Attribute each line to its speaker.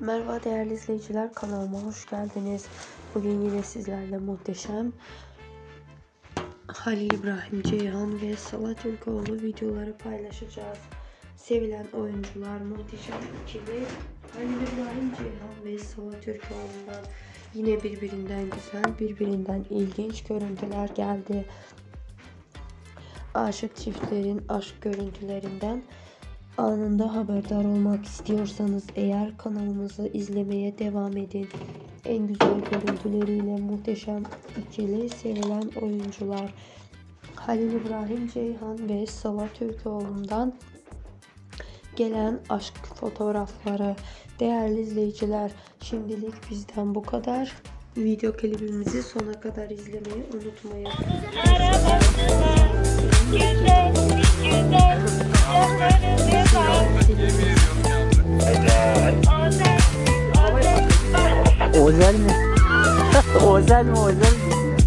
Speaker 1: Merhaba değerli izleyiciler kanalıma hoş geldiniz. Bugün yine sizlerle muhteşem Halil İbrahim Ceyhan ve Salah Türkoğlu videoları paylaşacağız. Sevilen oyuncular muhteşem ikili Halil İbrahim Ceyhan ve Salah Türkoğlu'ndan yine birbirinden güzel birbirinden ilginç görüntüler geldi. Aşık çiftlerin aşk görüntülerinden anında haberdar olmak istiyorsanız eğer kanalımızı izlemeye devam edin. En güzel görüntüleriyle muhteşem ikili sevilen oyuncular Halil İbrahim Ceyhan ve Sava Türkoğlu'ndan gelen aşk fotoğrafları. Değerli izleyiciler şimdilik bizden bu kadar. Video klibimizi sona kadar izlemeyi unutmayın.
Speaker 2: وزلمه وزلمه وزلمه